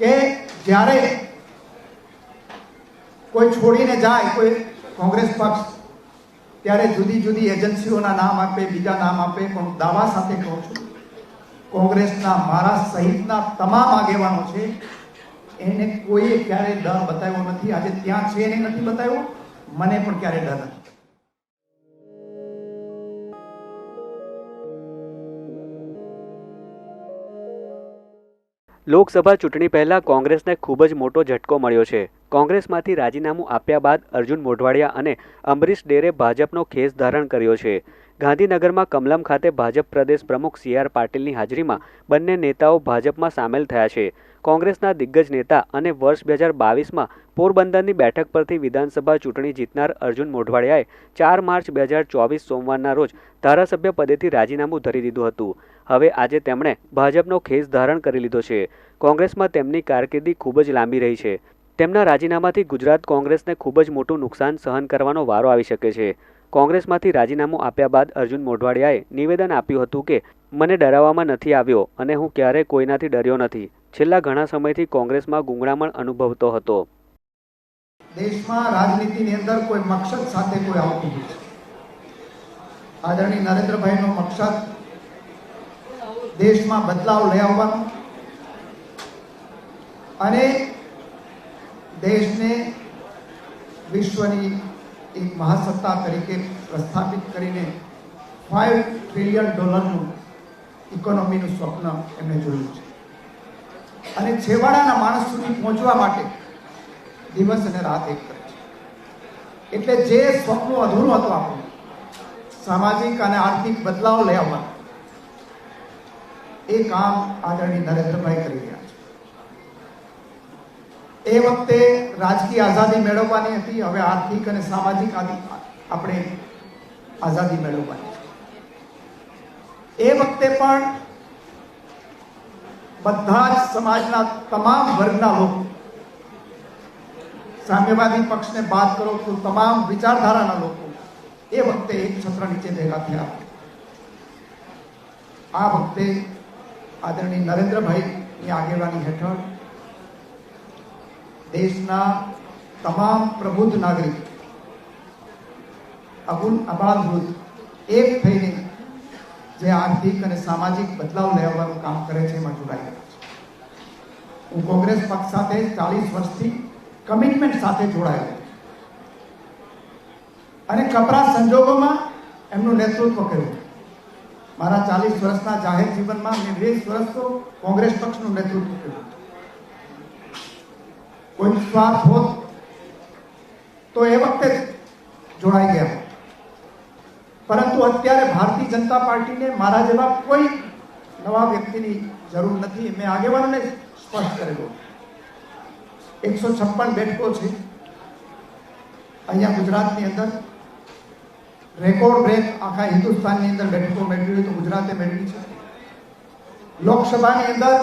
કે જ્યારે કોઈ છોડીને જાય, કોઈ કોંગ્રેસ પક્ષ, ત્યારે જુદી જુદી એજન્સીઓના નામ આપે, બીજા નામ આપે, પણ દાવા સાથે કહું છું, કોંગ્રેસના મારા સહિતના તમામ આગેવાનો છે, એને કોઈએ ક્યારેય ડર બતાવ્યો નથી. આજે ત્યાં છે એને નથી બતાવ્યો? મને પણ ક્યારેય ડર નથી. લોકસભા ચૂંટણી પહેલા કોંગ્રેસને ખૂબ જ મોટો ઝટકો મળ્યો છે. કોંગ્રેસમાંથી રાજીનામું આપ્યા બાદ અર્જુન મોઢવાડિયા અને અંબરીશ ડેરે ભાજપનો ખેસ ધારણ કર્યો છે. ગાંધીનગરમાં કમલમ ખાતે ભાજપ પ્રદેશ પ્રમુખ સી આર પાટીલની હાજરીમાં બંને નેતાઓ ભાજપમાં સામેલ થયા છે. કોંગ્રેસના દિગ્ગજ નેતા અને વર્ષ બે હજાર બાવીસમાં પોરબંદરની બેઠક પરથી વિધાનસભા ચૂંટણી જીતનાર અર્જુન મોઢવાડિયાએ ચાર માર્ચ બે હજાર ચોવીસ સોમવારના રોજ ધારાસભ્ય પદેથી રાજીનામું ધરી દીધું હતું. હવે આજે તેમણે ભાજપનો ખેસ ધારણ કરી લીધો છે. કોંગ્રેસમાં તેમની કારકિર્દી ખૂબ જ લાંબી રહી છે. તેમના રાજીનામાથી ગુજરાત કોંગ્રેસને ખૂબ જ મોટું નુકસાન સહન કરવાનો વારો આવી શકે છે. કોંગ્રેસમાંથી રાજીનામું આપ્યા બાદ અર્જુન મોઢવાડિયાએ નિવેદન આપ્યું હતું કે, મને ડરાવવામાં નથી આવ્યો અને હું ક્યારેય કોઈનાથી ડર્યો નથી. છેલ્લા ઘણા સમયથી કોંગ્રેસમાં ગુંગળામણ અનુભવતો હતો. દેશમાં રાજનીતિની અંદર કોઈ મકસદ સાથે કોઈ આવતું નથી. આદરણીય નરેન્દ્રભાઈનો મકસદ દેશમાં બદલાવ લઈ આવવાનો. અને દેશને વિશ્વની એક મહાસત્તા તરીકે પ્રસ્થાપિત કરીને ફાઇવ ટ્રિલિયન ડોલરનું ઇકોનોમીનું સ્વપ્ન એમણે જોયું છે. અને છેવાડાના માણસ સુધી પહોંચવા માટે દિવસ અને રાત એક કરે છે. એટલે જે સ્વપ્ન અધૂરું હતું આપણું, સામાજિક અને આર્થિક બદલાવ લઈ આવવાનું એ કામ આદરણીય નરેન્દ્રભાઈ કરી રહ્યા છે. એ વખતે રાજકીય આઝાદી મેળવવાની હતી, હવે આર્થિક અને સામાજિક આપણે આઝાદી મેળવવાની એ વખતે પણ બધા જ સમાજના તમામ વર્ગના લોકો સામ્યવાદી પક્ષને બાદ કરો તો તમામ વિચારધારાના લોકો એ વખતે એક છત્ર નીચે ભેગા થયા. આ વખતે આદરણીય નરેન્દ્રભાઈની આગેવાની હેઠળ દેશના તમામ પ્રબુદ્ધ નાગરિક, અબુલ અબાલ વૃદ્ધ, એક થઈને જે આર્થિક અને સામાજિક બદલાવ લેવાનું કામ કરે છે એમાં જોડાઈ ગયા છે. હું કોંગ્રેસ પક્ષ સાથે ચાલીસ વર્ષથી કમિટમેન્ટ સાથે જોડાયેલો અને કપરા સંજોગોમાં એમનું નેતૃત્વ કર્યું. મારા ચાલીસ વર્ષના જાહેર જીવનમાં મેં વીસ વર્ષ તો કોંગ્રેસ પક્ષનું નેતૃત્વ કર્યું. કોઈ સ્વાર્થ હોત તો એ વખતે જ જોડાઈ ગયા પરંતુ અત્યારે ભારતીય જનતા પાર્ટીને મારા જેવા કોઈ નવા વ્યક્તિની જરૂર નથી. મેં આગેવાનને સ્પષ્ટ કરેલો. એકસો છપ્પન બેઠકો છે. અહીંયા ગુજરાતની અંદર રેકોર્ડ બ્રેક આખા હિન્દુસ્તાનની અંદર બેઠકો મેળવી તો ગુજરાતે મેળવી છે. લોકસભાની અંદર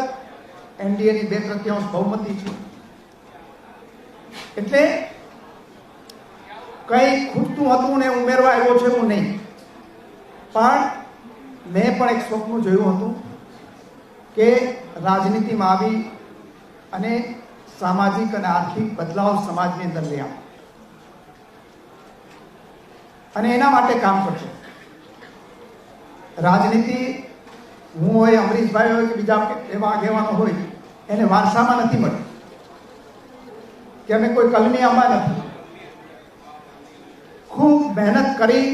એનડીએની બે તૃતીયાંશ બહુમતી છે. એટલે કઈ ખૂટતું હતું ને ઉમેરવા આવ્યો છે હું નહીં. પણ મેં પણ એક સ્વપ્ન જોયું હતું કે રાજનીતિમાં આવી અને સામાજિક અને આર્થિક બદલાવ સમાજની અંદર લઈ આવો. અને એના માટે કામ કરશું. રાજનીતિ, હું હોય, અમરીશભાઈ હોય કે બીજા એવા આગેવાનો હોય, એને વારસામાં નથી મળતી. કે અમે કોઈ કલમી આમાં નથી. ખૂબ મહેનત કરી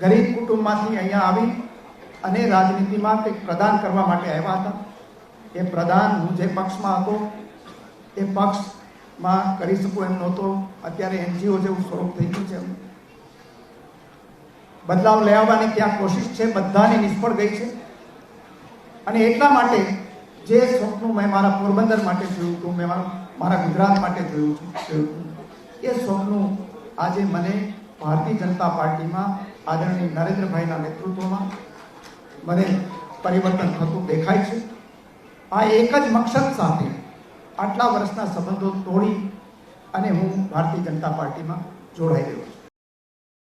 ગરીબ કુટુંબમાંથી અહીંયા આવી અને રાજનીતિમાં કંઈક પ્રદાન કરવા માટે આવ્યા હતા. એ પ્રદાન હું જે પક્ષમાં હતો, એ પક્ષમાં કરી શકું એમ નહોતો. અત્યારે એનજીઓ જેવું સ્વરૂપ થઈ ગયું છે બદલાવ લઈ આવવાની ક્યાં કોશિશ છે, બધાની નિષ્ફળ ગઈ છે. અને એટલા માટે જે સ્વપ્નું મેં મારા પોરબંદર માટે જોયું હતું, મેં મારા ગુજરાત માટે જોયું જોયું એ સ્વપ્નું આજે મને ભારતીય જનતા પાર્ટીમાં આદરણીય નરેન્દ્રભાઈના નેતૃત્વમાં મને પરિવર્તન થતું દેખાય છે. આ એક જ મકસદ સાથે આટલા વર્ષના સંબંધો તોડી અને હું ભારતીય જનતા પાર્ટીમાં જોડાઈ રહ્યો છું.